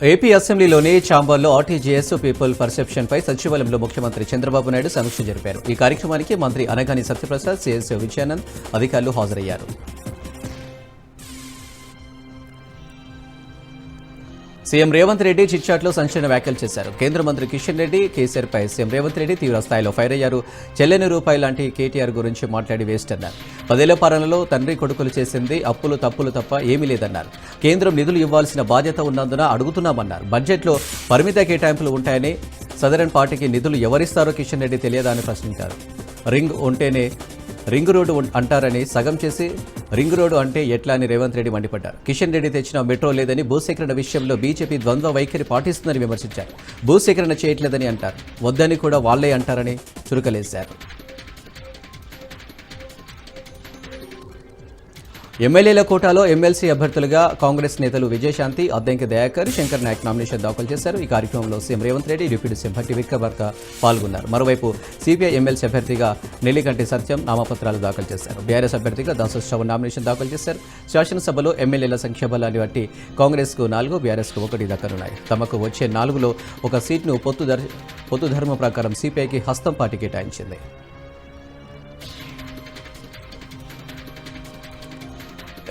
AP అసెంబ్లీలోని చాంబర్లో RTGS people perception పై సచివాలయంలో ముఖ్యమంత్రి చంద్రబాబు నాయుడు సమీక్ష జరిపారు. ఈ కార్యక్రమానికి మంత్రి అనగాని సత్యప్రసాద్ సిఎస్ విజయానంద్ అధికారులు హాజరయ్యారు. సీఎం రేవంత్ రెడ్డి చిట్చాట్లో సంచలన వ్యాఖ్యలు చేశారు. కేంద్ర మంత్రి కిషన్ రెడ్డి కేసీఆర్ పై సీఎం రేవంత్ రెడ్డి తీవ్ర స్థాయిలో ఫైర్ అయ్యారు. చెల్లెని రూపాయి లాంటి కేటీఆర్ గురించి మాట్లాడి వేస్ట్ అన్నారు. పదేళ్ళ పాలనలో తండ్రి కొడుకులు చేసింది అప్పులు తప్పులు తప్ప ఏమీ లేదన్నారు. కేంద్రం నిధులు ఇవ్వాల్సిన బాధ్యత ఉన్నందున అడుగుతున్నామన్నారు. బడ్జెట్లో పరిమిత కేటాయింపులు ఉంటాయని సదరన్ పార్టీకి నిధులు ఎవరిస్తారో కిషన్ రెడ్డి తెలియదా అని ప్రశ్నించారు. రింగ్ ఉంటేనే రింగ్ రోడ్డు అంటారని సగం చేసి రింగ్ రోడ్డు అంటే ఎట్లా అని రేవంత్ రెడ్డి మండిపడ్డారు. కిషన్ రెడ్డి తెచ్చిన మెట్రో లేదని భూసేకరణ విషయంలో బీజేపీ ద్వంద్వ వైఖరి పాటిస్తుందని విమర్శించారు. భూసేకరణ చేయట్లేదని అంటారు. వద్దని కూడా వాళ్ళే అంటారని చురుకలేశారు. ఎమ్మెల్యేల కోటాలో ఎమ్మెల్సీ అభ్యర్థులుగా కాంగ్రెస్ నేతలు విజయశాంతి అద్దంకి దయాకర్ శంకర్ నాయక్ నామినేషన్ దాఖలు చేశారు. ఈ కార్యక్రమంలో CM Revanth Reddy deputy CM Bhatti Vikramarka పాల్గొన్నారు. మరోవైపు సిపిఐ ఎమ్మెల్సీ అభ్యర్థిగా నెల్లికంటి సత్యం నామపత్రాలు దాఖలు చేశారు. బీఆర్ఎస్ అభ్యర్థిగా దాసు శ్రవణ్ నామినేషన్ దాఖలు చేశారు. శాసనసభలో ఎమ్మెల్యేల సంఖ్యాబలాన్ని బట్టి కాంగ్రెస్కు నాలుగు బీఆర్ఎస్కు ఒకటి దక్కనున్నాయి తమకు వచ్చే నాలుగులో ఒక సీట్ను పొత్తు పొత్తు ధర్మ ప్రకారం సిపిఐకి హస్తం పార్టీ కేటాయించింది.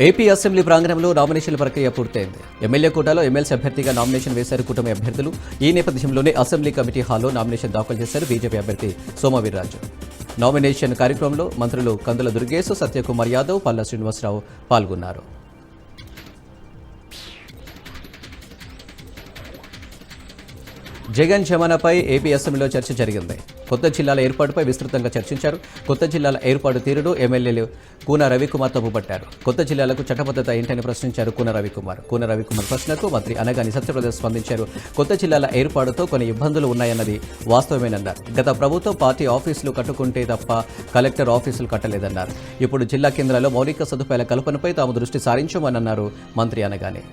ఏపీ అసెంబ్లీ ప్రాంగణంలో నామినేషన్ల ప్రక్రియ పూర్తయింది. ఎమ్మెల్యే కోటాలో ఎమ్మెల్సీ అభ్యర్థిగా నామినేషన్ వేశారు కూటమి అభ్యర్థులు. ఈ నేపథ్యంలోనే అసెంబ్లీ కమిటీ హాల్లో నామినేషన్ దాఖలు చేశారు బీజేపీ అభ్యర్థి సోమవీర్రాజు. నామినేషన్ కార్యక్రమంలో మంత్రులు కందుల దుర్గేశ్ సత్యకుమార్ యాదవ్ పల్లా శ్రీనివాసరావు పాల్గొన్నారు. జగన్ క్షమణపై ఏపీ అసెంబ్లీలో చర్చ జరిగింది. కొత్త జిల్లాల ఏర్పాటుపై విస్తృతంగా చర్చించారు. కొత్త జిల్లాల ఏర్పాటు తీరుడు ఎమ్మెల్యేలు కూన రవికుమార్ తప్పుపట్టారు. కొత్త జిల్లాలకు చట్టబద్ధత ఏంటని ప్రశ్నించారు కూన రవికుమార్. కూన రవికుమార్ ప్రశ్నకు మంత్రి అనగాని సత్యప్రదేశ్ స్పందించారు. కొత్త జిల్లాల ఏర్పాటుతో కొన్ని ఇబ్బందులు ఉన్నాయన్నది వాస్తవమేనన్నారు. గత ప్రభుత్వం పార్టీ ఆఫీసులు కట్టుకుంటే తప్ప కలెక్టర్ ఆఫీసులు కట్టలేదన్నారు. ఇప్పుడు జిల్లా కేంద్రాల్లో మౌలిక సదుపాయాల కల్పనపై తాము దృష్టి సారించామన్నారు మంత్రి అనగానే.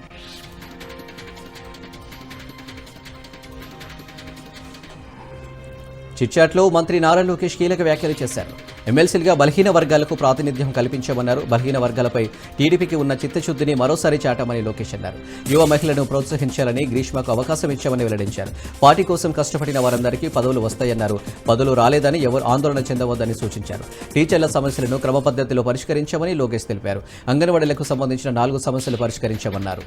చిట్చాట్లో మంత్రి నారా లోకేష్ కీలక వ్యాఖ్యలు చేశారు. ఎమ్మెల్సీలుగా బలహీన వర్గాలకు ప్రాతినిధ్యం కల్పించమన్నారు. బలహీన వర్గాలపై టీడీపీకి ఉన్న చిత్తశుద్ధిని మరోసారి చాటమని లోకేష్ అన్నారు. యువ మహిళలను ప్రోత్సహించాలని గ్రీష్మకు అవకాశం ఇచ్చామని వెల్లడించారు. పార్టీ కోసం కష్టపడిన వారందరికీ పదవులు వస్తాయన్నారు. పదవులు రాలేదని ఎవరు ఆందోళన చెందవద్దని సూచించారు. టీచర్ల సమస్యలను క్రమ పద్ధతిలో పరిష్కరించామని లోకేష్ తెలిపారు. అంగన్వాడీలకు సంబంధించిన నాలుగు సమస్యలు పరిష్కరించామన్నారు.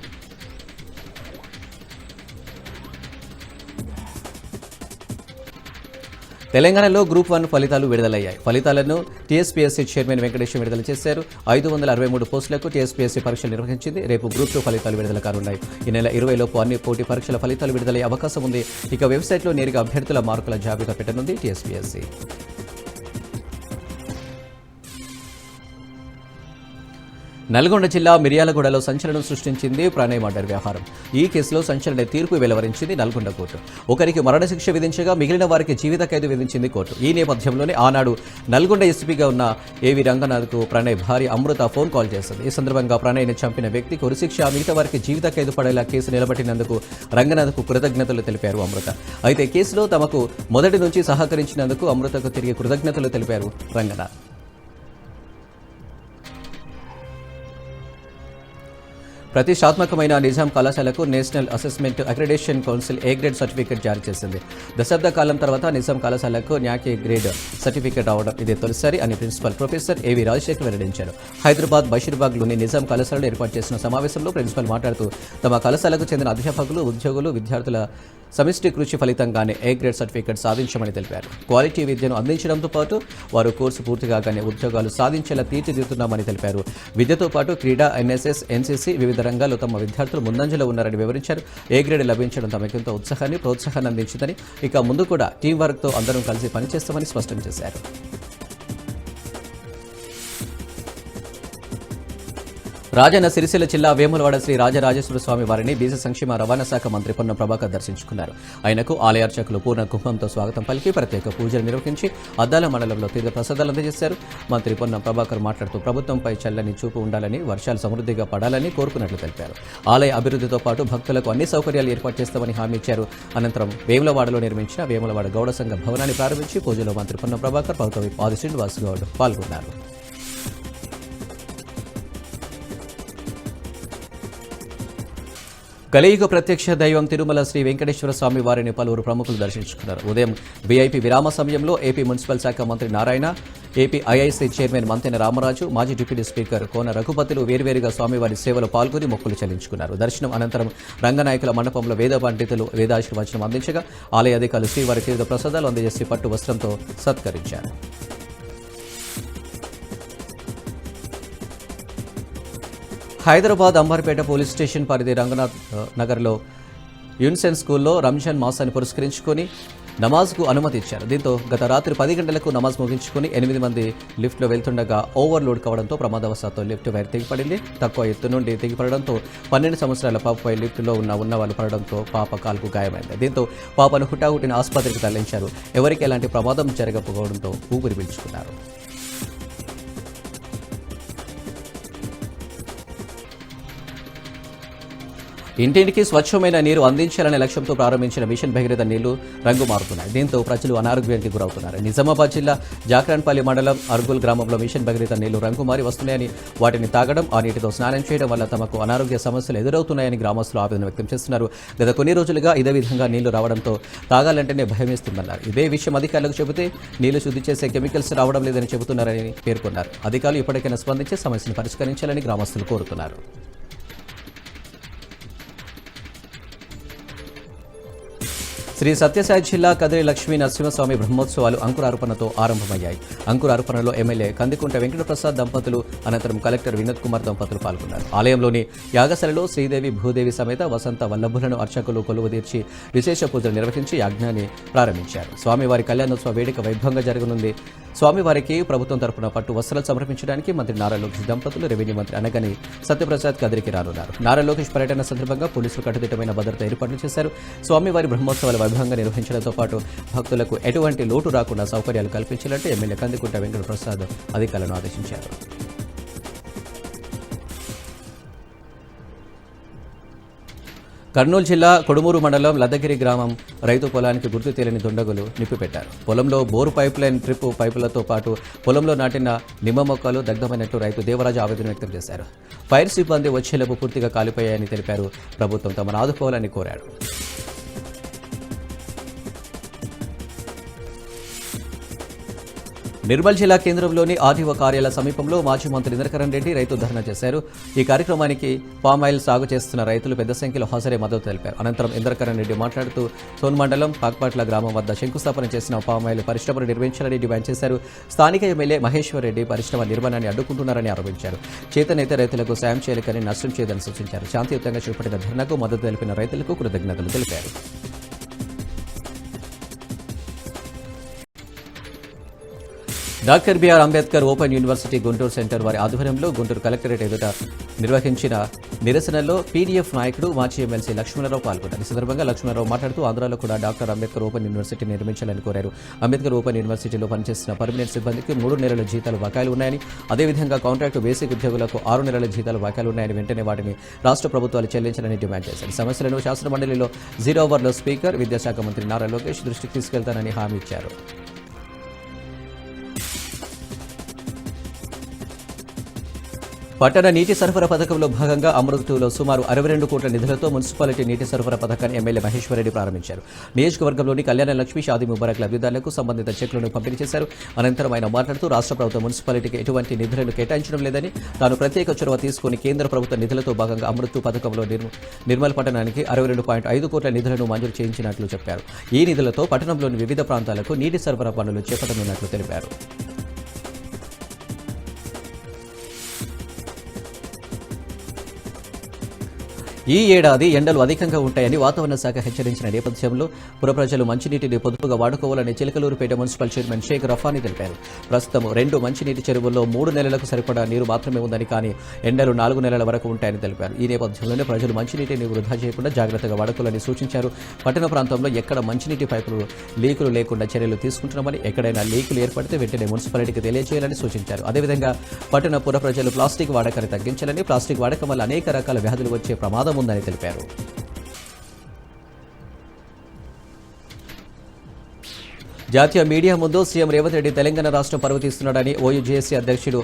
తెలంగాణలో గ్రూప్ వన్ ఫలితాలు విడుదలయ్యాయి. ఫలితాలను టీఎస్పీఎస్సీ చైర్మన్ వెంకటేశ్వర విడుదల చేశారు. ఐదు వందల అరవై మూడు పోస్టులకు టీఎస్పీఎస్సీ పరీక్షలు నిర్వహించింది. రేపు గ్రూప్ టూ ఫలితాలు విడుదల కానున్నాయి. ఈ నెల ఇరవై లోపు అన్ని పోటీ పరీక్షల ఫలితాలు విడుదలయ్యే అవకాశం ఉంది. ఇక వెబ్సైట్లో నేరుగా అభ్యర్థుల మార్కుల జాబితా పెట్టనుంది టీఎస్పీఎస్సీ. నల్గొండ జిల్లా మిర్యాలగూడలో సంచలనం సృష్టించింది ప్రణయ్ మర్డర్ వ్యవహారం. ఈ కేసులో సంచలన తీర్పు వెలువరించింది నల్గొండ కోర్టు. ఒకరికి మరణశిక్ష విధించగా మిగిలిన వారికి జీవిత ఖైదు విధించింది కోర్టు. ఈ నేపథ్యంలోనే ఆనాడు నల్గొండ ఎస్పీగా ఉన్న ఏవి రంగనాథ్కు ప్రణయ్ భార్య అమృత ఫోన్ కాల్ చేసింది. ఈ సందర్భంగా ప్రణయ్ని చంపిన వ్యక్తికి ఉరిశిక్ష మిగతా వారికి జీవిత ఖైదు పడేలా కేసు నిలబెట్టినందుకు రంగనాథ్కు కృతజ్ఞతలు తెలిపారు అమృత. అయితే కేసులో తమకు మొదటి నుంచి సహకరించినందుకు అమృతకు తిరిగి కృతజ్ఞతలు తెలిపారు రంగనాథ్. ప్రతిష్టాత్మకమైన నిజాం కళాశాలకు national assessment accreditation council A grade certificate జారీ చేసింది. దశాబ్ద కాలం తర్వాత నిజాం కళాశాలకు న్యాక్ ఏ గ్రేడ్ సర్టిఫికేట్ రావడం ఇది తొలిసారి అని ప్రిన్సిపల్ ప్రొఫెసర్ ఏవి రాజశేఖర్ వెల్లడించారు. హైదరాబాద్ బషీర్బాగ్లోని నిజాం కళాశాలలో ఏర్పాటు చేసిన సమావేశంలో ప్రిన్సిపల్ మాట్లాడుతూ తమ కళాశాలకు చెందిన అధ్యాపకులు ఉద్యోగులు విద్యార్థుల సమిష్టి కృషి ఫలితంగానే ఏ గ్రేడ్ సర్టిఫికేట్ సాధించమని తెలిపారు. క్వాలిటీ విద్యను అందించడంతో పాటు వారు కోర్సు పూర్తి కాగానే ఉద్యోగాలు సాధించేలా తీర్చిదిద్దుతున్నామని తెలిపారు. విద్యతో పాటు క్రీడా ఎన్ఎస్ఎస్ ఎన్సీసీ వివిధ రంగాల్లో తమ విద్యార్థులు ముందంజలో ఉన్నారని వివరించారు. ఏ గ్రేడ్ లభించడం తమకెంతో ఉత్సాహాన్ని ప్రోత్సాహాన్ని అందించిందని ఇక ముందు కూడా టీం వర్క్తో అందరం కలిసి పనిచేస్తామని స్పష్టం చేశారు. రాజన్న సిరిసిల్ల జిల్లా వేములవాడ శ్రీ రాజరాజేశ్వర స్వామి వారిని బీసీ సంక్షేమ రవాణా శాఖ మంత్రి పొన్నం ప్రభాకర్ దర్శించుకున్నారు. ఆయనకు ఆలయార్చకులు పూర్ణ కుంభంతో స్వాగతం పలికి ప్రత్యేక పూజలు నిర్వహించి అద్దాల మండలంలో తీర్థ ప్రసాదాలు అందజేశారు. మంత్రి పొన్నం ప్రభాకర్ మాట్లాడుతూ ప్రభుత్వంపై చల్లని చూపు ఉండాలని వర్షాలు సమృద్ధిగా పడాలని కోరుకున్నట్లు తెలిపారు. ఆలయ అభివృద్ధితో పాటు భక్తులకు అన్ని సౌకర్యాలు ఏర్పాటు చేస్తామని హామీ ఇచ్చారు. అనంతరం వేములవాడలో నిర్మించిన వేములవాడ గౌడ సంఘ భవనాన్ని ప్రారంభించి పూజలో మంత్రి పొన్నం ప్రభాకర్ పౌతవి ఆది శ్రీనివాస్ గౌడ్ పాల్గొన్నారు. కలియుగ ప్రత్యక్ష దైవం తిరుమల శ్రీ వెంకటేశ్వర స్వామి వారిని పలువురు ప్రముఖులు దర్శించుకున్నారు. ఉదయం వీఐపీ విరామ సమయంలో ఏపీ మున్సిపల్ శాఖ మంత్రి Narayana AP IIC chairman Mantena Ramaraju మాజీ డిప్యూటీ స్పీకర్ కోన రఘుపతులు వేర్వేరుగా స్వామివారి సేవలో పాల్గొని మొక్కులు చెల్లించుకున్నారు. దర్శనం అనంతరం రంగనాయకుల మండపంలో వేద పండితులు వేదాశీర్వచనం అందించగా ఆలయ అధికారులు శ్రీవారి తీర్థ ప్రసాదాలు అందజేసి పట్టు వస్త్రంతో సత్కరించారు. హైదరాబాద్ అంబర్పేట పోలీస్ స్టేషన్ పరిధి రంగనాథ్ నగర్లో యున్సెన్ స్కూల్లో రంజాన్ మాసాన్ని పురస్కరించుకొని నమాజ్కు అనుమతి ఇచ్చారు దీంతో గత రాత్రి పది గంటలకు నమాజ్ ముగించుకొని ఎనిమిది మంది లిఫ్ట్లో వెళ్తుండగా ఓవర్లోడ్ కావడంతో ప్రమాదవశాత్తు లిఫ్ట్ వైర్ తెగిపడింది. తక్కువ ఎత్తు నుండి తెగిపడడంతో పన్నెండు సంవత్సరాల పాపపై లిఫ్ట్లో ఉన్న ఉన్నవాళ్ళు పడడంతో పాప కాలుకు గాయమైంది. దీంతో పాపను హుటాహుటిన ఆసుపత్రికి తరలించారు. ఎవరికి ఎలాంటి ప్రమాదం జరగకపోవడంతో ఊపిరి పీల్చుకున్నారు. ఇంటింటికి స్వచ్ఛమైన నీరు అందించాలనే లక్ష్యంతో ప్రారంభించిన మిషన్ భగీరథ నీళ్ళు రంగు మారుతున్నాయి. దీంతో ప్రజలు అనారోగ్యానికి గురవుతున్నారు. నిజామాబాద్ జిల్లా జాక్రాన్పల్లి మండలం అర్గుల్ గ్రామంలో మిషన్ భగీరథ నీళ్ళు రంగు మారి వస్తున్నాయని వాటిని తాగడం ఆ నీటితో స్నానం చేయడం వల్ల తమకు అనారోగ్య సమస్యలు ఎదురవుతున్నాయని గ్రామస్తులు ఆవేదన వ్యక్తం చేస్తున్నారు. గత కొన్ని రోజులుగా ఇదే విధంగా నీళ్ళు రావడంతో తాగాలంటేనే భయమేస్తుందన్నారు ఇదే విషయం అధికారులకు చెబితే నీళ్ళు శుద్ధి చేసే కెమికల్స్ రావడం లేదని చెబుతున్నారని పేర్కొన్నారు. అధికారులు ఇప్పటికైనా స్పందించి సమస్యను పరిష్కరించాలని గ్రామస్తులు కోరుతున్నారు. శ్రీ సత్యసాయి జిల్లా కదిరి లక్ష్మీ నరసింహస్వామి బ్రహ్మోత్సవాలు అంకురార్పణతో ఆరంభమయ్యాయి. అంకురార్పణలో ఎమ్మెల్యే కందికుంట వెంకటప్రసాద్ దంపతులు అనంతరం కలెక్టర్ వినోద్ కుమార్ దంపతులు పాల్గొన్నారు. ఆలయంలోని యాగశాలలో శ్రీదేవి భూదేవి సమేత వసంత వల్లభులను అర్చకులు కొలువుదీర్చి విశేష పూజలు నిర్వహించి యాజ్ఞాన్ని ప్రారంభించారు. స్వామివారి కళ్యాణోత్సవ వేడుక వైభవంగా జరగనుంది. స్వామివారికి ప్రభుత్వం తరపున పట్టు వస్త్రాలు సమర్పించడానికి మంత్రి నారా లోకేష్ దంపతులు రెవెన్యూ మంత్రి అనగని సత్యప్రసాద్ కదిరికి రానున్నారు. నారా లోకేష్ పర్యటన సందర్భంగా పోలీసులు కట్టుదిట్టమైన భద్రత ఏర్పాట్లు చేశారు. స్వామివారి బ్రహ్మోత్సవాల వైభవంగా నిర్వహించడంతో పాటు భక్తులకు ఎటువంటి లోటు రాకుండా సౌకర్యాలు కల్పించాలంటే ఎమ్మెల్యే కందికుంట వెంకట ప్రసాద్ అధికారులను ఆదేశించారు. కర్నూలు జిల్లా కొడుమూరు మండలం లద్దగిరి గ్రామం రైతు పొలానికి గుర్తు తెలియని దుండగులు నిప్పిపెట్టారు. పొలంలో బోరు పైప్ లైన్ ట్రిప్ పైపులతో పాటు పొలంలో నాటిన నిమ్మ మొక్కలు దగ్ధమైనట్టు రైతు దేవరాజు ఆవేదన వ్యక్తం చేశారు. ఫైర్ సిబ్బంది వచ్చేలోపు పూర్తిగా కాలిపోయాయని తెలిపారు. ప్రభుత్వం తమను ఆదుకోవాలని కోరాడు నిర్మల్ జిల్లా కేంద్రంలోని ఆదివ కార్యాలయ సమీపంలో మాజీ మంత్రి ఇంద్రకరణ్ రెడ్డి రైతు ధర్నా చేశారు. ఈ కార్యక్రమానికి పామాయిల్ సాగు చేస్తున్న రైతులు పెద్ద సంఖ్యలో హాజరై మద్దతు తెలిపారు. అనంతరం ఇంద్రకరణ్ రెడ్డి మాట్లాడుతూ సోన్ మండలం పాక్పాట్ల గ్రామం వద్ద శంకుస్థాపన చేసిన పామాయిల్ పరిశ్రమను నిర్మించాలని డిమాండ్ చేశారు. స్థానిక ఎమ్మెల్యే మహేశ్వర్ రెడ్డి పరిశ్రమ నిర్మాణాన్ని అడ్డుకుంటున్నారని ఆరోపించారు. చేతనైతే రైతులకు సాయం చేయలేకని నష్టం చేయదని సూచించారు. శాంతియుతంగా చేపట్టిన ధర్నాకు మద్దతు తెలిపిన రైతులకు కృతజ్ఞతలు తెలిపారు. Doctor BR Ambedkar open university Guntur centre వారి ఆధ్వర్యంలో గుంటూరు కలెక్టరేట్ ఎదుట నిర్వహించిన నిరసనలో పీడీఎఫ్ నాయకుడు మాజీ ఎమ్మెల్సీ లక్ష్మణరావు పాల్గొన్నారు. ఈ సందర్భంగా లక్ష్మణరావు మాట్లాడుతూ ఆంధ్రాలో కూడా డాక్టర్ అంబేద్కర్ ఓపెన్ యూనివర్సిటీ నిర్మించాలని కోరారు. అంబేద్కర్ ఓపెన్ యూనివర్సిటీలో పనిచేస్తున్న పర్మనెంట్ సిబ్బందికి మూడు నెలల జీతాలు బకాయిలు ఉన్నాయని అదేవిధంగా కాంట్రాక్టు బేసిక్ ఉద్యోగులకు ఆరు నెలల జీతాలు బకాయిలు ఉన్నాయని వెంటనే వాటిని రాష్ట్ర ప్రభుత్వాలు చెల్లించాలని డిమాండ్ చేశారు. సమస్యలను శాసనమండలిలో జీరో ఓవర్లో స్పీకర్ విద్యాశాఖ మంత్రి నారా లోకేష్ దృష్టికి తీసుకెళ్తానని హామీ ఇచ్చారు. పట్టణ నీటి సరఫరా పథకంలో భాగంగా అమృతూలో సుమారు అరవై రెండు కోట్ల నిధులతో మున్సిపాలిటీ నీటి సరఫరా పథకాన్ని ఎమ్మెల్యే మహేశ్వరరెడ్డి ప్రారంభించారు. నియోజకవర్గంలోని కళ్యాణ లక్ష్మి షాది ముబారక్ లబ్ధిదారులకు సంబంధిత చెక్లను పంపిణీ చేశారు. అనంతరం ఆయన మాట్లాడుతూ రాష్ట్ర ప్రభుత్వం మున్సిపాలిటీకి ఎటువంటి నిధులను కేటాయించడం లేదని తాను ప్రత్యేక చొరవ తీసుకుని కేంద్ర ప్రభుత్వ నిధులతో భాగంగా అమృతు పథకంలో నిర్మ- నిర్మల్ పట్టణానికి అరవై రెండు పాయింట్ ఐదు కోట్ల నిధులను మంజూరు చేయించినట్లు చెప్పారు. ఈ నిధులతో పట్టణంలోని వివిధ ప్రాంతాలకు నీటి సరఫరా పనులు చేపట్టనున్నట్లు తెలిపారు. ఈ ఏడాది ఎండలు అధికంగా ఉంటాయని వాతావరణ శాఖ హెచ్చరించిన నేపథ్యంలో పుర ప్రజలు మంచినీటిని పొదుపుగా వాడుకోవాలని చిలకలూరుపేట మున్సిపల్ చైర్మన్ షేక్ రఫానీ తెలిపారు. ప్రస్తుతం రెండు మంచినీటి చెరువుల్లో మూడు నెలలకు సరిపడా నీరు మాత్రమే ఉందని కానీ ఎండలు నాలుగు నెలల వరకు ఉంటాయని తెలిపారు. ఈ నేపథ్యంలోనే ప్రజలు మంచినీటిని వృధా చేయకుండా జాగ్రత్తగా వాడుకోవాలని సూచించారు. పట్టణ ప్రాంతంలో ఎక్కడ మంచినీటి పైపులు లీకులు లేకుండా చర్యలు తీసుకుంటున్నామని ఎక్కడైనా లీకులు ఏర్పడితే వెంటనే మున్సిపాలిటీకి తెలియజేయాలని సూచించారు. అదేవిధంగా పట్టణ పుర ప్రజలు ప్లాస్టిక్ వాడకాన్ని తగ్గించాలని ప్లాస్టిక్ వాడకం వల్ల అనేక రకాల వ్యాధులు వచ్చే ప్రమాదం ఉందని తెలిపారు. జాతీయ మీడియా ముందు సీఎం రేవంత్ రెడ్డి తెలంగాణ రాష్ట్రం పర్వతీస్తున్నాడని ఓయూజేఏసీ అధ్యక్షుడు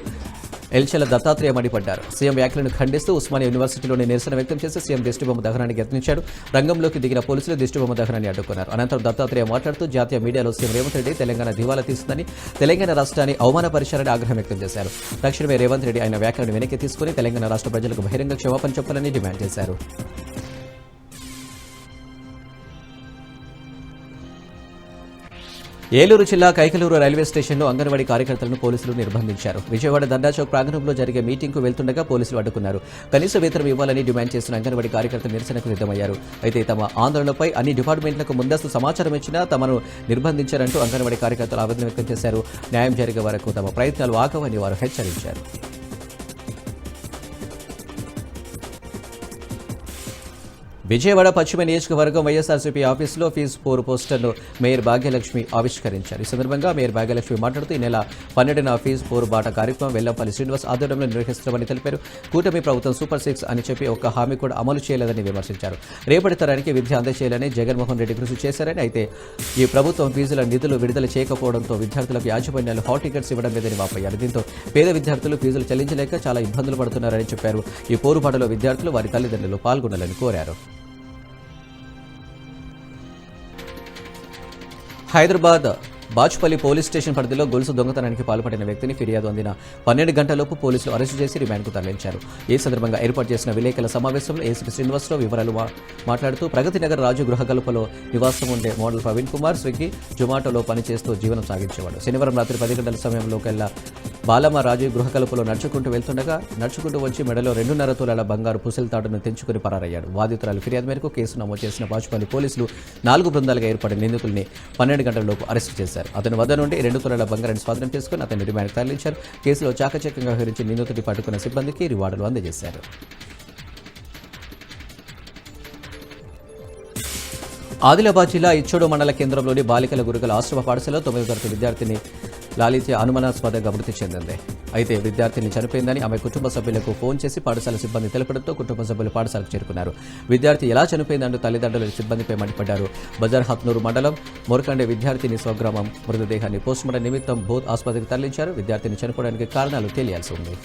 ఎల్చెల దత్తాత్రేయ మండిపడ్డారు. సీఎం వ్యాఖ్యలను ఖండిస్తూ ఉస్మానియా యూనివర్సిటీలోని నిరసన వ్యక్తం చేసి సీఎం దిష్టిబొమ్మ దహనానికి యత్నించాడు. రంగంలోకి దిగిన పోలీసులు దిష్టిబొమ్మ దహనాన్ని అడ్డుకున్నారు. అనంతరం దత్తాత్రేయ మాట్లాడుతూ జాతీయ మీడియాలో సీఎం రేవంత్ రెడ్డి తెలంగాణ దివాలా తీస్తుందని తెలంగాణ రాష్ట్రాన్ని అవమానపరిచారని ఆగ్రహం వ్యక్తం చేశారు. తక్షణమే రేవంత్ రెడ్డి ఆయన వ్యాఖ్యలను వెనక్కి తీసుకుని తెలంగాణ రాష్ట్ర ప్రజలకు బహిరంగ క్షమాపణ చెప్పాలని డిమాండ్ చేశారు. ఏలూరు జిల్లా కైకలూరు రైల్వే స్టేషన్లో అంగన్వాడీ కార్యకర్తలను పోలీసులు నిర్బంధించారు. విజయవాడ దండాచౌక్ ప్రాంగణంలో జరిగే మీటింగ్కు వెళ్తుండగా పోలీసులు అడ్డుకున్నారు. కనీస వేతనం ఇవ్వాలని డిమాండ్ చేసిన అంగన్వాడీ కార్యకర్తలు నిరసనకు సిద్ధమయ్యారు అయితే తమ ఆందోళనపై అన్ని డిపార్ట్మెంట్లకు ముందస్తు సమాచారం ఇచ్చినా తమను నిర్బంధించారంటూ అంగన్వాడీ కార్యకర్తలు ఆవేదన వ్యక్తం చేశారు. న్యాయం జరిగే వరకు తమ ప్రయత్నాలు ఆగవని వారు హెచ్చరించారు. విజయవాడ పశ్చిమ నియోజకవర్గం వైఎస్ఆర్సీపీ ఆఫీసులో ఫీజు పోరు పోస్టర్ను మేయర్ భాగ్యలక్ష్మి ఆవిష్కరించారు. ఈ సందర్భంగా మేయర్ భాగ్యలక్ష్మి మాట్లాడుతూ ఈ నెల పన్నెండున ఫీజు పోరు బాట కార్యక్రమం వెల్లంపల్లి శ్రీనివాస్ ఆధ్వర్యంలో నిర్వహిస్తామని తెలిపారు. కూటమి ప్రభుత్వం సూపర్ సిక్స్ అని చెప్పి ఒక్క హామీ కూడా అమలు చేయలేదని విమర్శించారు. రేపటి తరానికి విద్య అందజేయాలని జగన్మోహన్ రెడ్డి కృషి చేశారని అయితే ఈ ప్రభుత్వం ఫీజుల నిధులు విడుదల చేయకపోవడంతో విద్యార్థులకు యాజమాన్యాలు హాల్ టికెట్స్ ఇవ్వడం లేదని వాపోయారు. దీంతో పేద విద్యార్థులు ఫీజులు చెల్లించలేక చాలా ఇబ్బందులు పడుతున్నారని చెప్పారు. ఈ పోరుబాటలో విద్యార్థులు వారి తల్లిదండ్రులు పాల్గొనాలని కోరారు. హైదరాబాద్ బాచుపల్లి పోలీస్ స్టేషన్ పరిధిలో గొలుసు దొంగతనానికి పాల్పడిన వ్యక్తిని ఫిర్యాదు అందిన పన్నెండు గంటలలోపు పోలీసులు అరెస్టు చేసి రిమాండ్కు తరలించారు. ఈ సందర్భంగా ఏర్పాటు చేసిన విలేకరుల సమావేశంలో ఏసీపీ శ్రీనివాసరావు వివరాలు మాట్లాడుతూ ప్రగతి నగర్ రాజు గృహగల్పలో నివాసం ఉండే మోడల్ ప్రవీణ్ కుమార్ స్విగ్గీ జొమాటోలో పనిచేస్తూ జీవనం సాగించేవాడు. శనివారం రాత్రి పది గంటల సమయంలో కల్లా బాలమ్మ రాజు గృహకలుపులో నడుచుకుంటూ వెళ్తుండగా నడుచుకుంటూ వచ్చి మెడలో రెండున్నర తులాల బంగారు పుసెల తాడును తెంచుకుని పరారయ్యాడు. బాధితురాలు ఫిర్యాదు మేరకు కేసు నమోదు చేసిన బాచుపల్లి పోలీసులు నాలుగు బృందాలుగా ఏర్పడిన నిందితుల్ని పన్నెండు గంటలలోపు అరెస్టు చేశారు. అతని వద్ద నుండి రెండు తులాల బంగారాన్ని స్వాధీనం చేసుకుని అతన్ని రిమాండ్ తరలించారు. కేసులో చాకచక్యంగా వ్యవహరించి నిందితుడి పట్టుకున్న సిబ్బందికి రివార్డులు అందజేశారు. ఆదిలాబాద్ జిల్లా ఇచ్చోడు మండల కేంద్రంలోని బాలికల గురుకుల ఆశ్రమ పాఠశాలలో తొమ్మిది తరగతి విద్యార్థిని లాలిత్య అనుమానాస్పదంగా మృతి చెందింది. అయితే విద్యార్థిని చనిపోయిందని ఆమె కుటుంబ సభ్యులకు ఫోన్ చేసి పాఠశాల సిబ్బంది తెలపడంతో కుటుంబ సభ్యులు పాఠశాలకు చేరుకున్నారు. విద్యార్థి ఎలా చనిపోయిందంటూ తల్లిదండ్రులు సిబ్బందిపై మండిపడ్డారు. బజార్ హత్నూరు మండలం మొరకండే విద్యార్థిని స్వగ్రామం మృతదేహాన్ని పోస్టుమార్టం నిమిత్తం బోధ్ ఆసుపత్రికి తరలించారు. విద్యార్థిని చనిపోవడానికి కారణాలు తెలియాల్సి ఉంది.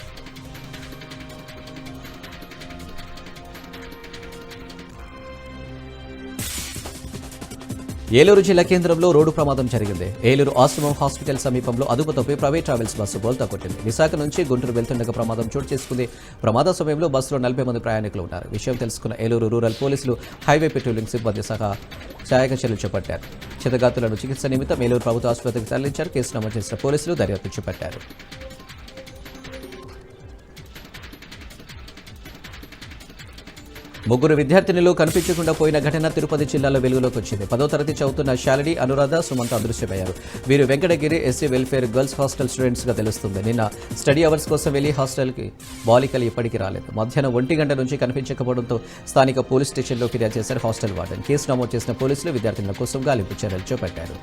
ఏలూరు జిల్లా కేంద్రంలో రోడ్డు ప్రమాదం జరిగింది. ఏలూరు ఆశ్రమం హాస్పిటల్ సమీపంలో అదుపు తప్పి ప్రైవేట్ ట్రావెల్స్ బస్సు బోల్తా కొట్టింది. విశాఖ నుంచి గుంటూరు వెళ్తుండగా ప్రమాదం చోటు చేసుకుంది. ప్రమాద సమయంలో బస్సులో నలభై మంది ప్రయాణికులు ఉన్నారు. విషయం తెలుసుకున్న ఏలూరు రూరల్ పోలీసులు హైవే పెట్రోలింగ్ సిబ్బంది సహా సహాయక చర్యలు చేపట్టారు. చితగాతులను చికిత్స నిమిత్తం ఏలూరు ప్రభుత్వ ఆసుపత్రికి తరలించారు. కేసు నమోదు చేసిన పోలీసులు దర్యాప్తు చేపట్టారు. ముగ్గురు విద్యార్థినులు కనిపించకుండా పోయిన ఘటన తిరుపతి జిల్లాలో వెలుగులోకి వచ్చింది. పదో తరగతి చదువుతున్న శాలిని అనురాధ సుమంత అదృశ్యమయ్యారు. వీరు Venkatagiri SC welfare girls hostel స్టూడెంట్స్గా తెలుస్తుంది. నిన్న స్టడీ అవర్స్ కోసం వెళ్ళి హాస్టల్కి బాలికలు ఇప్పటికీ రాలేదు. మధ్యాహ్నం ఒంటి గంట నుంచి కనిపించకపోవడంతో స్థానిక పోలీస్ స్టేషన్లో ఫిర్యాదు చేశారు హాస్టల్ వార్డెన్. కేసు నమోదు చేసిన పోలీసులు విద్యార్థినుల కోసం గాలింపు చర్యలు చేపట్టారు.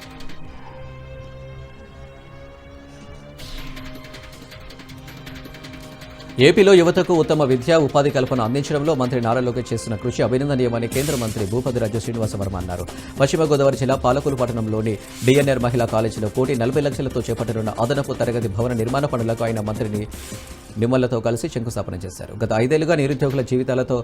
ఏపీలో యువతకు ఉత్తమ విద్యా ఉపాధి కల్పన అందించడంలో మంత్రి నారా లోకేష్ చేస్తున్న కృషి అభినందనీయమని కేంద్ర మంత్రి భూపతిరాజు శ్రీనివాస వర్మ అన్నారు. పశ్చిమ గోదావరి జిల్లా పాలకులు పట్టణంలోని డిఎన్ఆర్ మహిళా కాలేజీలో కోటి నలభై లక్షలతో చేపట్టనున్న అదనపు తరగతి భవన నిర్మాణ పనులకు ఆయన మంత్రిని నిమ్మలతో కలిసి శంకుస్థాపన చేశారు. గత ఐదేళ్ళుగా నిరుద్యోగుల జీవితాలతో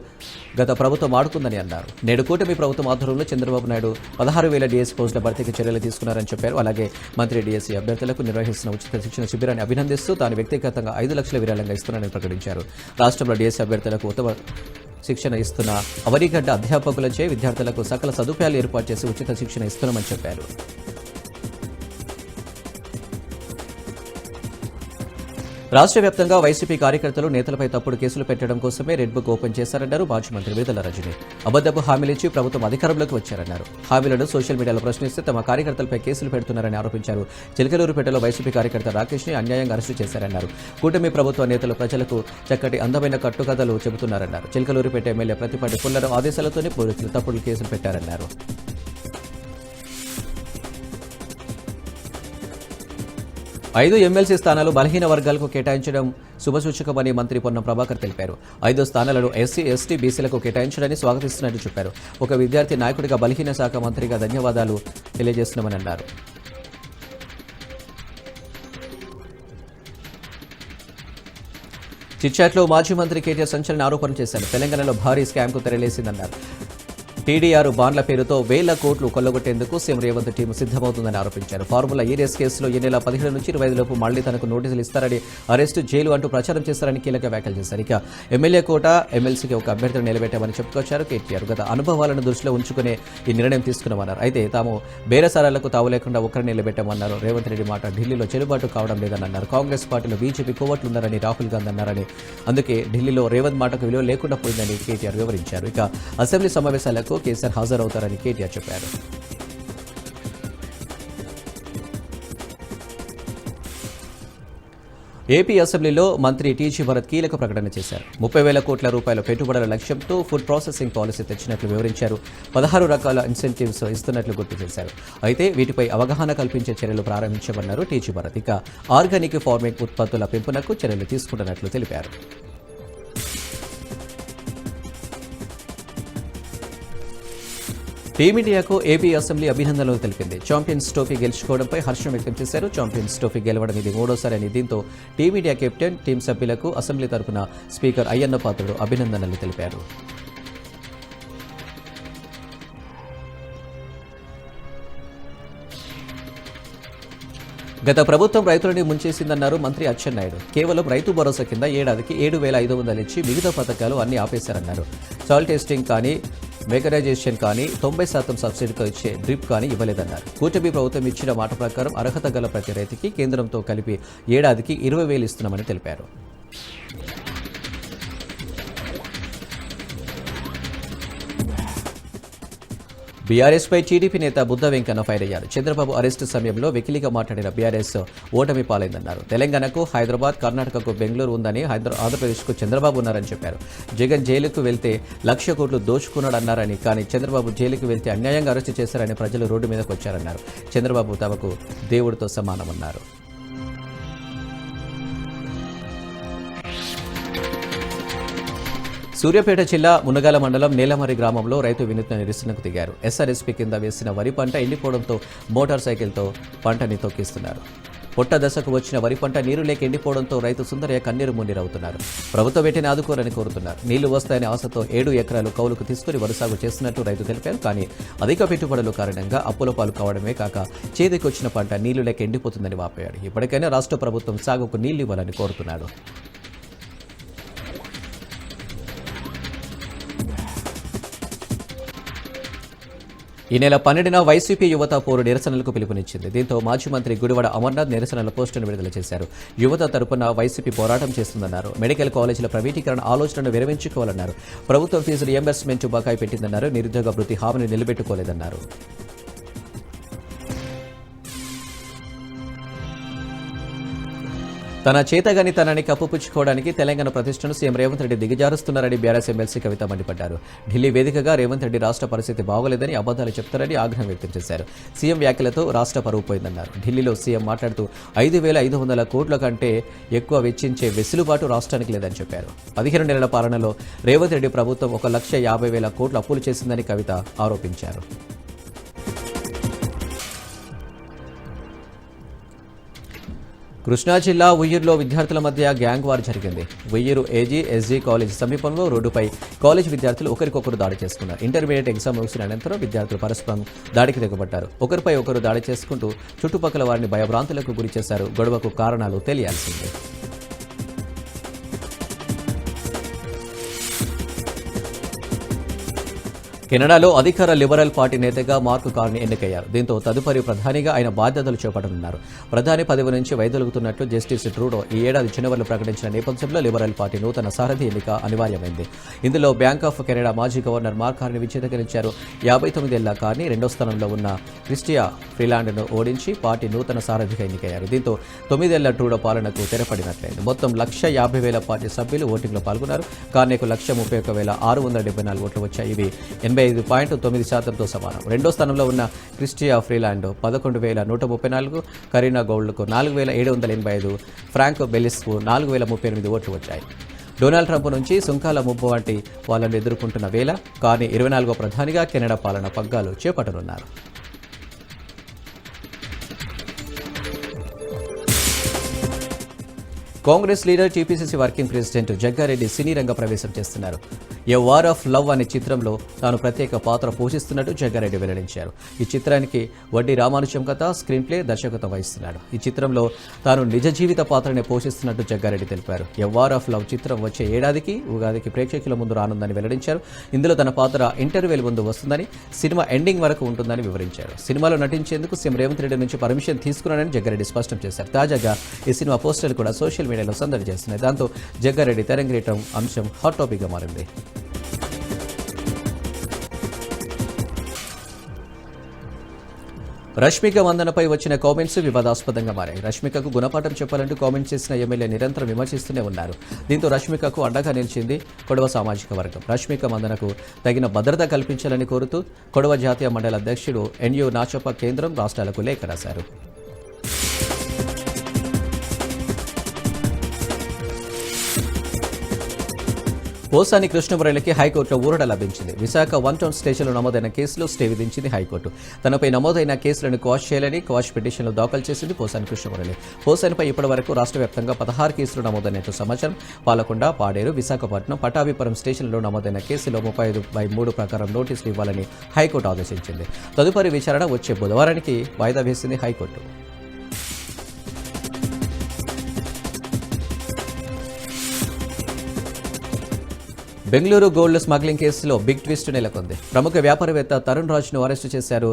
గత ప్రభుత్వం ఆడుకుందని అన్నారు. నేడు కూటమి ప్రభుత్వం ఆధ్వర్యంలో చంద్రబాబు నాయుడు పదహారు వేల డిఎస్ పోస్టుల భర్తీకి చర్యలు తీసుకున్నారని చెప్పారు. అలాగే మంత్రి డిఎస్సీ అభ్యర్థులకు నిర్వహిస్తున్న ఉచిత శిక్షణ శిబిరాన్ని అభినందిస్తూ తాను వ్యక్తిగతంగా ఐదు లక్షల విరాళంగా ఇస్తున్నానని ప్రకటించారు. రాష్ట్రంలో డిఎస్సీ అభ్యర్థులకు ఉత్తమ శిక్షణ ఇస్తున్న అవరిగడ్డ అధ్యాపకులచే విద్యార్థులకు సకల సదుపాయాలు ఏర్పాటు చేసి ఉచిత శిక్షణ ఇస్తున్నామని చెప్పారు. రాష్ట్ర వ్యాప్తంగా వైసీపీ కార్యకర్తలు నేతలపై తప్పుడు కేసులు పెట్టడం కోసమే రెడ్ బుక్ ఓపెన్ చేశారన్నారు మాజీ మంత్రి వేదల రజని. అబద్దపు హామీలిచ్చి ప్రభుత్వం అధికారంలోకి వచ్చారన్నారు. హామీలను సోషల్ మీడియాలో ప్రశ్నిస్తే తమ కార్యకర్తలపై కేసులు పెడుతున్నారని ఆరోపించారు. చిలకలూరుపేటలో వైసీపీ కార్యకర్త రాకేష్ని అన్యాయంగా అరెస్టు చేశారన్నారు. కూటమి ప్రభుత్వ నేతలు ప్రజలకు చక్కటి అందమైన కట్టుకథలు చెబుతున్నారన్నారు. చిలకలూరుపేట ఎమ్మెల్యే ప్రతిపాటి పుల్లరావు ఆదేశాలతోనే పోలీసులు తప్పుడు కేసులు పెట్టారన్నారు. ఐదు ఎమ్మెల్సీ స్థానాలు బలహీన వర్గాలకు కేటాయించడం శుభసూచకమని మంత్రి పొన్న ప్రభాకర్ తెలిపారు. ఐదు స్థానాలను ఎస్సీ ఎస్టీ బీసీలకు కేటాయించడాన్ని స్వాగతిస్తున్నట్టు చెప్పారు. ఒక విద్యార్థి నాయకుడిగా బలహీన శాఖ మంత్రిగా ధన్యవాదాలు తెలియజేస్తున్నామని అన్నారు. చిట్చాట్లో మాజీ మంత్రి కేటీఆర్ సంచలన ఆరోపణలు చేశారు. తెలంగాణలో భారీ స్కామ్కు తెరలేసిందన్నారు. టీడీఆర్ బాండ్ల పేరుతో వేల కోట్లు కొల్లగొట్టేందుకు సీఎం రేవంత్ టీం సిద్ధమవుతుందని ఆరోపించారు. ఫార్ములా ఏరియస్ కేసులో ఈ నెల పదిహేడు నుంచి ఇరవై లోపు మళ్ళీ తనకు నోటీసులు ఇస్తారని అరెస్టు జైలు అంటూ ప్రచారం చేస్తారని కీలక వ్యాఖ్యలు చేశారు. ఇక ఎమ్మెల్యే కోట ఎమ్మెల్సీకి ఒక అభ్యర్థిని నిలబెట్టామని చెప్పుకొచ్చారు కేటీఆర్. గత అనుభవాలను దృష్టిలో ఉంచుకునే ఈ నిర్ణయం తీసుకున్నామన్నారు. అయితే తాము బేరసారాలకు తావు లేకుండా ఒకరిని నిలబెట్టామన్నారు. రేవంత్ రెడ్డి మాట ఢిల్లీలో చెల్లుబాటు కావడం లేదని అన్నారు కాంగ్రెస్ పార్టీలో బీజేపీ కోవట్లున్నారని రాహుల్ గాంధీ అన్నారని అందుకే ఢిల్లీలో రేవంత్ మాటకు విలువ లేకుండా పోయిందని కేటీఆర్ వివరించారు. ఇక అసెంబ్లీ సమావేశాలకు కేసీఆర్ హాజరవుతారని కేటీఆర్ చెప్పారు. ఏపీ అసెంబ్లీలో మంత్రి టీజీ భరత్ కీలక ప్రకటన చేశారు. ముప్పై వేల కోట్ల రూపాయల పెట్టుబడుల లక్ష్యంతో ఫుడ్ ప్రాసెసింగ్ పాలసీ తెచ్చినట్లు వివరించారు. పదహారు రకాల ఇన్సెంటివ్స్ ఇస్తున్నట్లు గుర్తు చేశారు. అయితే వీటిపై అవగాహన కల్పించే చర్యలు ప్రారంభించమన్నారు టీజీ భరత్. ఇక ఆర్గానిక్ ఫార్మింగ్ ఉత్పత్తుల పెంపునకు చర్యలు తీసుకుంటున్నట్లు తెలిపారు. టీమిండియాకు ఏపీ అసెంబ్లీ అభినందనలు తెలిపింది. ఛాంపియన్స్ ట్రోఫీ గెలుచుకోవడంపై హర్షం వ్యక్తం చేశారు. ఛాంపియన్స్ ట్రోఫీ గెలవడం ఇది మూడోసారి అని దీంతో టీమిండియా కెప్టెన్ టీం సభ్యులకు అసెంబ్లీ తరపున స్పీకర్ అయ్యన్న పాత్రుడు అభినందనలు తెలిపారు. గత ప్రభుత్వం రైతులని ముంచేసిందన్నారు మంత్రి అచ్చెన్నాయుడు. కేవలం రైతు భరోసా కింద ఏడాదికి ఏడు వేల ఐదు వందలు ఇచ్చి మిగతా పథకాలు అన్ని ఆపేశారన్నారు. సాల్ టెస్టింగ్ కానీ మెగనైజేషన్ కానీ తొంభై శాతం సబ్సిడీతో ఇచ్చే డ్రిప్ కానీ ఇవ్వలేదన్నారు. కూటమి ప్రభుత్వం ఇచ్చిన మాట ప్రకారం అర్హత గల ప్రతి రైతుకి కేంద్రంతో కలిపి ఏడాదికి ఇరవై వేలు ఇస్తున్నామని తెలిపారు. బీఆర్ఎస్పై టీడీపీ నేత బుద్ధ వెంకన్న ఫైర్ అయ్యారు. చంద్రబాబు అరెస్టు సమయంలో వెకిలిగా మాట్లాడిన బీఆర్ఎస్ ఓటమి పాలైందన్నారు. తెలంగాణకు హైదరాబాద్ కర్ణాటకకు బెంగళూరు ఉందని హైదరా ఆంధ్రప్రదేశ్కు చంద్రబాబు ఉన్నారని చెప్పారు. జగన్ జైలుకు వెళ్తే లక్ష కోట్లు దోచుకున్నాడన్నారని కానీ చంద్రబాబు జైలుకు వెళ్తే అన్యాయంగా అరెస్టు చేశారని ప్రజలు రోడ్డు మీదకు వచ్చారన్నారు. చంద్రబాబు తమకు దేవుడితో సమానమన్నారు. సూర్యాపేట జిల్లా మునగాల మండలం నేలమరి గ్రామంలో రైతు వినూత్న నిరసనకు దిగారు. ఎస్ఆర్ఎస్పీ కింద వేసిన వరి పంట ఎండిపోవడంతో మోటార్ సైకిల్తో పంటని తొక్కిస్తున్నారు. పొట్ట దశకు వచ్చిన వరి పంట నీరు లేక ఎండిపోవడంతో రైతు సుందరయ్య కన్నీరు మున్నీరవుతున్నారు. ప్రభుత్వం వెంటనే ఆదుకోరని కోరుతున్నారు. నీళ్ళు వస్తాయనే ఆశతో ఏడు ఎకరాలు కౌలుకు తీసుకుని వరి సాగు చేస్తున్నట్టు రైతు తెలిపారు. కానీ అధిక పెట్టుబడుల కారణంగా అప్పుల పాలు కావడమే కాక చేతికి వచ్చిన పంట నీళ్ళు లేక ఎండిపోతుందని వాపోయాడు ఇప్పటికైనా రాష్ట్ర ప్రభుత్వం సాగుకు నీళ్ళు ఇవ్వాలని కోరుతున్నాడు ఈ నెల పన్నెండున వైసీపీ యువత పోరు నిరసనలకు పిలుపునిచ్చింది. దీంతో మాజీ మంత్రి గుడివాడ అమర్నాథ్ నిరసనల పోస్టును విడుదల చేశారు. యువత తరపున వైసీపీ పోరాటం చేస్తుందన్నారు. మెడికల్ కాలేజీల ప్రైవేటీకరణ ఆలోచనను విరమించుకోవాలన్నారు. ప్రభుత్వం ఫీజు రియంబర్స్మెంట్ బకాయి పెట్టిందన్నారు. నిరుద్యోగ వృత్తి హామీని నిలబెట్టుకోలేదన్నారు. తన చేతగానితనాన్ని కప్పుపుచ్చుకోవడానికి తెలంగాణ ప్రతిష్టను సీఎం రేవంత్ రెడ్డి దిగజారుస్తున్నారని బీఆర్ఎస్ ఎమ్మెల్సీ కవిత మండిపడ్డారు. ఢిల్లీ వేదికగా రేవంత్ రెడ్డి రాష్ట్ర పరిస్థితి బాగోలేదని అబద్ధాలు చెప్తారని ఆగ్రహం వ్యక్తం చేశారు. సీఎం వ్యాఖ్యలతో రాష్ట్ర పరువు పోయిందన్నారు. ఢిల్లీలో సీఎం మాట్లాడుతూ ఐదు వేల ఐదు వందల కోట్ల కంటే ఎక్కువ వెచ్చించే వెసులుబాటు రాష్ట్రానికి లేదని చెప్పారు. పదిహేను నెలల పాలనలో రేవంత్ రెడ్డి ప్రభుత్వం ఒక లక్ష యాభై వేల కోట్ల అప్పులు చేసిందని కవిత ఆరోపించారు. కృష్ణా జిల్లా ఉయ్యూరులో విద్యార్థుల మధ్య గ్యాంగ్ వార్ జరిగింది. ఉయ్యూరు ఏజీ ఎస్జీ కాలేజ్ సమీపంలో రోడ్డుపై కాలేజ్ విద్యార్థులు ఒకరికొకరు దాడి చేసుకున్నారు. ఇంటర్మీడియట్ ఎగ్జామ్ ముగిసిన అనంతరం విద్యార్థులు పరస్పరం దాడికి దిగబడ్డారు ఒకరిపై ఒకరు దాడి చేసుకుంటూ చుట్టుపక్కల వారిని భయభ్రాంతులకు గురి చేశారు గొడవకు కారణాలు తెలియాల్సిందే. కెనడాలో అధికార లిబరల్ పార్టీ నేతగా మార్క్ కార్ని ఎన్నికయ్యారు. దీంతో తదుపరి ప్రధానిగా ఆయన బాధ్యతలు చేపట్టనున్నారు. ప్రధాని పదవి నుంచి వైదొలుగుతున్నట్లు జస్టిస్ ట్రూడో ఈ ఏడాది జనవరిలో ప్రకటించిన నేపథ్యంలో లిబరల్ పార్టీ నూతన సారథి ఎన్నిక అనివార్యమైంది. ఇందులో బ్యాంక్ ఆఫ్ కెనడా మాజీ గవర్నర్ మార్క్ కార్ని విచ్ఛేదకరించారు. యాభై తొమ్మిదేళ్ళ కార్ని రెండో స్థానంలో ఉన్న క్రిస్టియా ఫ్రీలాండ్ను ఓడించి పార్టీ నూతన సారథిగా ఎన్నికయ్యారు. దీంతో తొమ్మిదేళ్ళ ట్రూడో పాలనకు తెరపడినట్లయింది. మొత్తం లక్ష యాభై వేల పార్టీ సభ్యులు ఓటింగ్లో పాల్గొన్నారు. కార్నేకు లక్ష ముప్పై ఒక వేల ఆరు వందల డెబ్బై నాలుగు ఓట్లు వచ్చాయి. ఇవి ఎనభై ఐదు పాయింట్ తొమ్మిది శాతంతో సమానం. రెండో స్థానంలో ఉన్న క్రిస్టియా ఫ్రీలాండ్ పదకొండు వేల నూట ముప్పై నాలుగు కరీనా గౌల్డ్కు నాలుగు వేల ఏడు వందల ఎనభై ఐదు ఫ్రాంక్ బెలిస్కు నాలుగు వేల ముప్పై ఎనిమిది ఓట్లు వచ్చాయి. డొనాల్డ్ ట్రంప్ నుంచి సుంకాల ముప్పు వంటి వాళ్ళను ఎదుర్కొంటున్న వేళ కానీ ఇరవై నాలుగో ప్రధానిగా కెనడా పాలన పగ్గాలు చేపట్టనున్నారు. Congress leader TPCC working president Jaggareddy సినీ రంగ ప్రవేశం చేస్తున్నారు. ఏ వార్ ఆఫ్ లవ్ అనే చిత్రంలో తాను ప్రత్యేక పాత్ర పోషిస్తున్నట్టు జగ్గారెడ్డి వెల్లడించారు. ఈ చిత్రానికి వడ్డీ రామానుజం కథ స్క్రీన్ ప్లే దర్శకత్వం వహిస్తున్నాడు. ఈ చిత్రంలో తాను నిజ జీవిత పాత్రనే పోషిస్తున్నట్టు జగ్గారెడ్డి తెలిపారు. ఏ వార్ ఆఫ్ లవ్ చిత్రం వచ్చే ఏడాదికి ఉగాదికి ప్రేక్షకుల ముందు రానుందని వెల్లడించారు. ఇందులో తన పాత్ర ఇంటర్వ్యూల ముందు వస్తుందని సినిమా ఎండింగ్ వరకు ఉంటుందని వివరించారు. సినిమాలో నటించేందుకు సీఎం రేవంత్ రెడ్డి నుంచి పర్మిషన్ తీసుకున్నానని జగ్గారెడ్డి స్పష్టం చేశారు. తాజాగా ఈ సినిమా పోస్టర్లు కూడా సోషల్ మీడియాలో సందడి చేస్తున్నాయి. దాంతో జగ్గారెడ్డి తెరంగేయటం అంశం హాట్ టాపిక్గా మారింది. రష్మిక వందనపై వచ్చిన కామెంట్స్ వివాదాస్పదంగా మారాయి. రష్మికకు గుణపాఠం చెప్పాలంటూ కామెంట్స్ చేసిన ఎమ్మెల్యే నిరంతరం విమర్శిస్తూనే ఉన్నారు. దీంతో రష్మికకు అండగా నిలిచింది కొడవ సామాజిక వర్గం. రష్మిక వందనకు తగిన భద్రత కల్పించాలని కోరుతూ కొడవ జాతీయ మండల అధ్యక్షుడు ఎన్యు నాచప్ప కేంద్రం రాష్ట్రాలకు లేఖ రాశారు. పోసాని కృష్ణమురళికి హైకోర్టులో ఊరట లభించింది. విశాఖ వన్ టౌన్ స్టేషన్లో నమోదైన కేసులో స్టే విధించింది హైకోర్టు. తనపై నమోదైన కేసులను క్వాష్ చేయాలని క్వాష్ పిటిషన్లు దాఖలు చేసింది పోసాని కృష్ణమురళి. పోసానిపై ఇప్పటి వరకు రాష్ట్ర వ్యాప్తంగా పదహారు కేసులు నమోదైనట్టు సమాచారం పాలకొండ పాడేరు విశాఖపట్నం పటాభిపురం స్టేషన్లో నమోదైన కేసులో ముప్పై ఐదు బై మూడు ప్రకారం నోటీసులు ఇవ్వాలని హైకోర్టు ఆదేశించింది. తదుపరి విచారణ వచ్చే బుధవారానికి వాయిదా వేసింది high court. Bengaluru gold smuggling కేసులో బిగ్ ట్విస్ట్ నెలకొంది. ప్రముఖ వ్యాపారవేత్త తరుణ్ రాజ్ను అరెస్టు చేశారు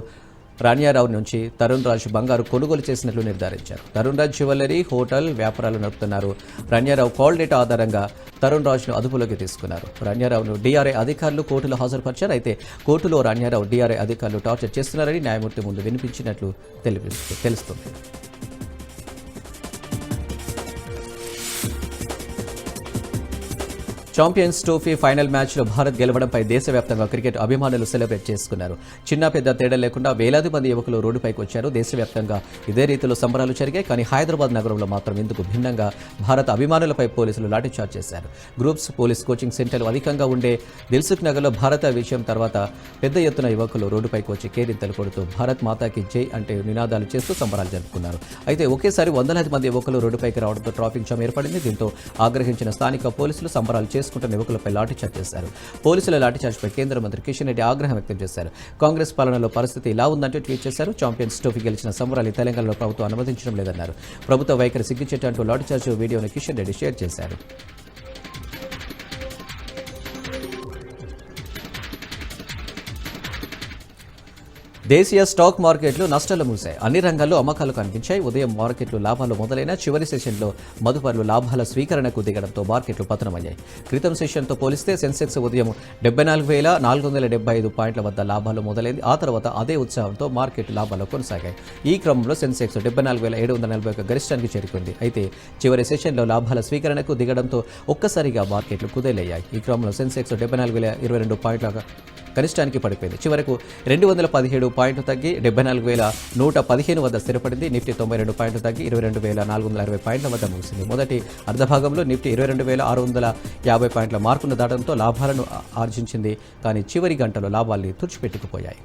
రాణ్యారావు నుంచి. తరుణ్ రాజ్ బంగారు కొనుగోలు చేసినట్లు నిర్ధారించారు. తరుణ్ రాజ్ జ్యువెలరీ హోటల్ వ్యాపారాలు నడుపుతున్నారు. రాణ్యారావు కాల్ డేటా ఆధారంగా తరుణ్ రాజ్ను అదుపులోకి తీసుకున్నారు. రాణ్యారావును డీఆర్ఐ అధికారులు కోర్టులో హాజరుపరిచారు. అయితే కోర్టులో రాణ్యారావు డీఆర్ఐ అధికారులు టార్చర్ చేస్తున్నారని న్యాయమూర్తి ముందు వినిపించినట్లు తెలుస్తుంది. ఛాంపియన్స్ ట్రోఫీ ఫైనల్ మ్యాచ్లో భారత్ గెలవడంపై దేశవ్యాప్తంగా క్రికెట్ అభిమానులు సెలబ్రేట్ చేసుకున్నారు. చిన్న పెద్ద తేడా లేకుండా వేలాది మంది యువకులు రోడ్డుపైకి వచ్చారు. దేశవ్యాప్తంగా ఇదే రీతిలో సంబరాలు జరిగాయి. కానీ హైదరాబాద్ నగరంలో మాత్రం ఇందుకు భిన్నంగా భారత అభిమానులపై పోలీసులు లాఠీచార్జ్ చేశారు. గ్రూప్స్ పోలీస్ కోచింగ్ సెంటర్లు అధికంగా ఉండే దిల్సుఖ్ నగర్లో భారత విజయం తర్వాత పెద్ద ఎత్తున యువకులు రోడ్డుపైకి వచ్చి కేరింతలు కొడుతూ భారత్ మాతాకి జై అంటే నినాదాలు చేస్తూ సంబరాలు జరుపుకున్నారు. అయితే ఒకేసారి వందలాది మంది యువకులు రోడ్డుపైకి రావడంతో ట్రాఫిక్ జామ్ ఏర్పడింది. దీంతో ఆగ్రహించిన స్థానిక పోలీసులు సంబరాలు చేసుకుంటున్న యువకులపై లాఠీచార్జ్ చేశారు. పోలీసుల లాఠీచార్జ్పై కేంద్ర మంత్రి కిషన్ రెడ్డి ఆగ్రహం వ్యక్తం చేశారు. కాంగ్రెస్ పాలనలో పరిస్థితి ఇలా ఉందంటూ ట్వీట్ చేశారు. ఛాంపియన్స్ ట్రోఫీ గెలిచిన సంబరాలు తెలంగాణలో ప్రభుత్వం అనుమతించడం లేదన్నారు. ప్రభుత్వ వైఖరి సిగ్గుచేటంటూ లాఠీచార్జ్ వీడియోను కిషన్ రెడ్డి షేర్ చేశారు. దేశీయ స్టాక్ మార్కెట్లు నష్టాలు మూసాయి అన్ని రంగాల్లో అమ్మకాలు కనిపించాయి. ఉదయం మార్కెట్లు లాభాలు మొదలైన చివరి సెషన్లో మదుపర్లు లాభాల స్వీకరణకు దిగడంతో మార్కెట్లు పతనమయ్యాయి. క్రితం సెషన్తో పోలిస్తే సెన్సెక్స్ ఉదయం డెబ్బై నాలుగు వేల నాలుగు వందల డెబ్బై ఐదు పాయింట్ల వద్ద లాభాలు మొదలైంది. ఆ తర్వాత అదే ఉత్సాహంతో మార్కెట్ లాభాలు కొనసాగాయి. ఈ క్రమంలో సెన్సెక్స్ డెబ్బై నాలుగు వేల ఏడు వందల నలభై ఒక గరిష్టానికి చేరుకుంది. అయితే చివరి సెషన్లో లాభాల స్వీకరణకు దిగడంతో ఒక్కసారిగా మార్కెట్లు కుదేలయ్యాయి. ఈ క్రమంలో సెన్సెక్స్ డెబ్బై నాలుగు వేల ఇరవై రెండు పాయింట్ల కనిష్టానికి పడిపోయింది. చివరకు రెండు వందల పదిహేడు పాయింట్లు తగ్గి డెబ్బై నాలుగు వేల నూట పదిహేను వద్ద స్థిరపడింది. నిఫ్టీ తొంభై రెండు పాయింట్లు తగ్గి ఇరవై రెండు వేల నాలుగు వందల అరవై పాయింట్ల వద్ద ముగిసింది. మొదటి అర్ధభాగంలో నిఫ్టీ ఇరవై రెండు వేల ఆరు వందల యాభై పాయింట్ల మార్కును దాటడంతో లాభాలను ఆర్జించింది. కానీ చివరి గంటలో లాభాల్ని తుడిచిపెట్టుకుపోయాయి.